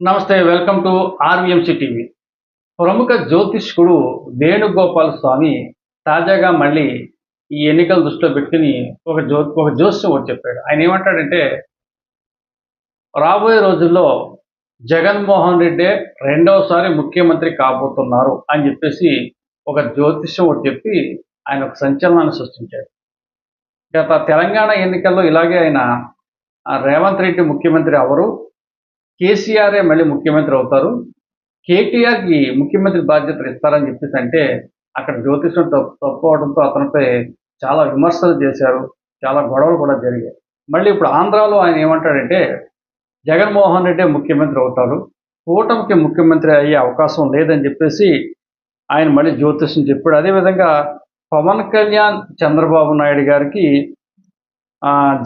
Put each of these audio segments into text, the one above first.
నమస్తే welcome to ఆర్వీఎంసీ TV. ప్రముఖ జ్యోతిష్కుడు వేణుగోపాల్ స్వామి తాజాగా మళ్ళీ ఈ ఎన్నికల దృష్టిలో పెట్టుకుని ఒక జ్యో ఒక జ్యోతిష్యం ఒకటి చెప్పాడు. ఆయన ఏమంటాడంటే రాబోయే రోజుల్లో జగన్మోహన్ రెడ్డి రెండవసారి ముఖ్యమంత్రి కాబోతున్నారు అని చెప్పేసి ఒక జ్యోతిష్యం ఒకటి చెప్పి ఆయన ఒక సంచలనాన్ని సృష్టించాడు. గత తెలంగాణ ఎన్నికల్లో ఇలాగే ఆయన రేవంత్ రెడ్డి ముఖ్యమంత్రి అవరు కేసీఆరే మళ్ళీ ముఖ్యమంత్రి అవుతారు? కేటీఆర్కి ముఖ్యమంత్రి బాధ్యతలు ఇస్తారని చెప్పేసి అంటే అక్కడ జ్యోతిష్యం తప్పు తప్పుకోవడంతో అతనిపై చాలా విమర్శలు చేశారు. చాలా గొడవలు కూడా జరిగాయి. మళ్ళీ ఇప్పుడు ఆంధ్రాలో ఆయన ఏమంటాడంటే జగన్మోహన్ రెడ్డి ముఖ్యమంత్రి అవుతారు. కూటమికి ముఖ్యమంత్రి అయ్యే అవకాశం లేదని చెప్పేసి ఆయన మళ్ళీ జ్యోతిష్యం చెప్పాడు. అదేవిధంగా పవన్ కళ్యాణ్ చంద్రబాబు నాయుడు గారికి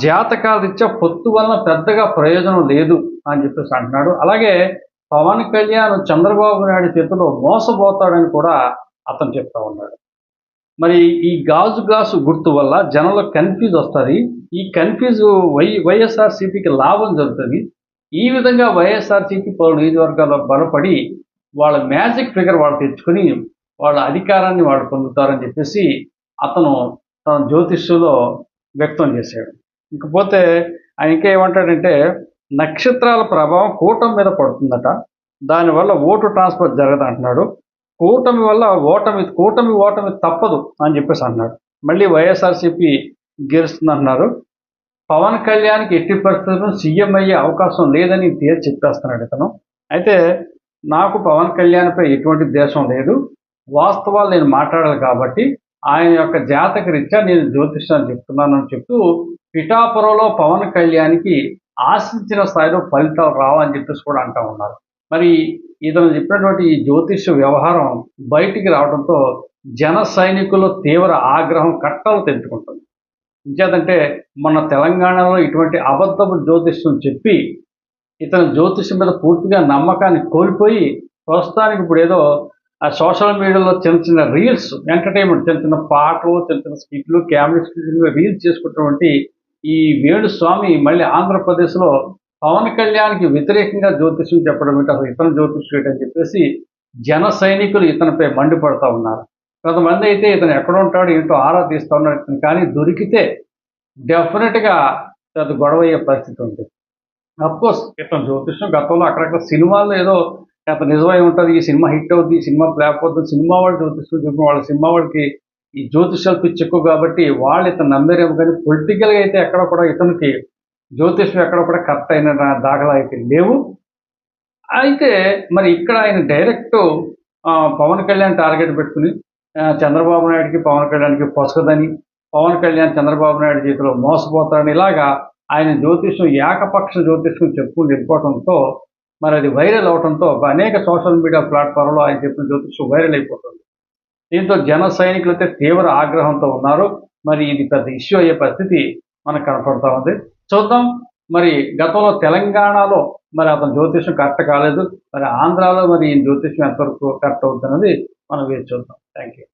జాతకాల రీత్యా పొత్తు వలన పెద్దగా ప్రయోజనం లేదు అని చెప్పేసి అంటున్నాడు. అలాగే పవన్ కళ్యాణ్ చంద్రబాబు నాయుడు చేతిలో మోసపోతాడని కూడా అతను చెప్తా ఉన్నాడు. మరి ఈ గాజు గ్లాసు గుర్తు వల్ల జనంలో కన్ఫ్యూజ్ వస్తుంది. ఈ కన్ఫ్యూజ్ వై వైఎస్ఆర్సీపీకి లాభం జరుగుతుంది. ఈ విధంగా వైఎస్ఆర్సీపీ పలు నియోజకవర్గాల్లో బలపడి వాళ్ళ మ్యాజిక్ ఫిగర్ వాళ్ళు తెచ్చుకొని వాళ్ళ అధికారాన్ని వాళ్ళు పొందుతారని చెప్పేసి అతను తన జ్యోతిష్యులో వ్యక్తం చేశాడు. ఇకపోతే ఆయన ఇంకా ఏమంటాడంటే నక్షత్రాల ప్రభావం కూటమి మీద పడుతుందట. దానివల్ల ఓటు ట్రాన్స్ఫర్ జరగదు అంటున్నాడు. కూటమి వల్ల ఓటమి కూటమి ఓటమి తప్పదు అని చెప్పేసి అన్నాడు మళ్ళీ వైఎస్ఆర్సీపీ గెలుస్తుంది అంటున్నారు పవన్ కళ్యాణ్కి ఎట్టి పరిస్థితుల్లో సీఎం అయ్యే అవకాశం లేదని తేల్చి చెప్పేస్తున్నాడు ఇతను. అయితే నాకు పవన్ కళ్యాణ్పై ఎటువంటి దేశం లేదు. వాస్తవాలు నేను మాట్లాడాలి కాబట్టి ఆయన యొక్క జాతక రీత్యా నేను జ్యోతిష్యాన్ని చెప్తున్నానని చెప్తూ పిఠాపురంలో పవన్ కళ్యాణ్కి ఆశించిన స్థాయిలో ఫలితాలు రావని చెప్పేసి కూడా అంటా ఉన్నారు. మరి ఇతను చెప్పినటువంటి ఈ జ్యోతిష్య వ్యవహారం బయటికి రావడంతో జన సైనికుల్లో తీవ్ర ఆగ్రహం కట్టలు తెంచుకుంటుంది. ఇంకేదంటే మన తెలంగాణలో ఇటువంటి అబద్ధపు జ్యోతిష్యం చెప్పి ఇతను జ్యోతిష్యం మీద పూర్తిగా నమ్మకాన్ని కోల్పోయి ప్రస్తుతానికి ఇప్పుడు ఏదో ఆ సోషల్ మీడియాలో చిన్న చిన్న రీల్స్ ఎంటర్టైన్మెంట్ చిన్న చిన్న పాటలు చిన్న చిన్న స్కిట్లు క్యామెరా స్కిట్లు రీల్స్ చేసుకున్నటువంటి ఈ వేణుస్వామి మళ్ళీ ఆంధ్రప్రదేశ్లో పవన్ కళ్యాణ్కి వ్యతిరేకంగా జ్యోతిష్యం చెప్పడం ఏంటి? అసలు ఇతను జ్యోతిష్యం అని చెప్పేసి జన సైనికులు ఇతనిపై మండిపడతా ఉన్నారు. కొంతమంది అయితే ఇతను ఎక్కడ ఉంటాడు ఏంటో ఆరా తీస్తా ఉన్నాడు ఇతను కానీ దొరికితే డెఫినెట్గా అది గొడవ అయ్యే పరిస్థితి ఉంది అఫ్కోర్స్ ఇతను జ్యోతిష్యం గతంలో అక్కడక్కడ సినిమాల్లో ఏదో అంత నిజమై ఉంటుంది ఈ సినిమా హిట్ అవుతుంది ఈ సినిమా ఫ్లాప్ అవుతుంది సినిమా వాళ్ళు జ్యోతిష్లు చూపిన వాళ్ళ సినిమా వాళ్ళకి ఈ జ్యోతిష్యాలు పిచ్చి ఎక్కువ కాబట్టి వాళ్ళు ఇతను నమ్మేరేమో కానీ పొలిటికల్గా అయితే ఎక్కడ కూడా ఇతనికి జ్యోతిష్యం ఎక్కడ కూడా కరెక్ట్ అయిన దాఖలా అయితే లేవు. అయితే మరి ఇక్కడ ఆయన డైరెక్ట్ పవన్ కళ్యాణ్ టార్గెట్ పెట్టుకుని చంద్రబాబు నాయుడికి పవన్ కళ్యాణ్కి పొసగదని పవన్ కళ్యాణ్ చంద్రబాబు నాయుడు చేతిలో మోసపోతాడని ఇలాగా ఆయన జ్యోతిష్యం ఏకపక్ష జ్యోతిష్యం చెప్పుకుని వెళ్ళిపోవడంతో మరి అది వైరల్ అవడంతో అనేక సోషల్ మీడియా ప్లాట్ఫామ్లో ఆయన చెప్పిన జ్యోతిష్యం వైరల్ అయిపోతుంది. దీంతో జన సైనికులు అయితే తీవ్ర ఆగ్రహంతో ఉన్నారు. మరి ఇది పెద్ద ఇష్యూ అయ్యే పరిస్థితి మనకు కనపడతా ఉంది. చూద్దాం. మరి గతంలో తెలంగాణలో మరి అతను జ్యోతిష్యం కరెక్ట్ కాలేదు. మరి ఆంధ్రాలో మరి ఈ జ్యోతిష్యం ఎంతవరకు కరెక్ట్ అవుతున్నది మనం వేచి చూద్దాం. Thank you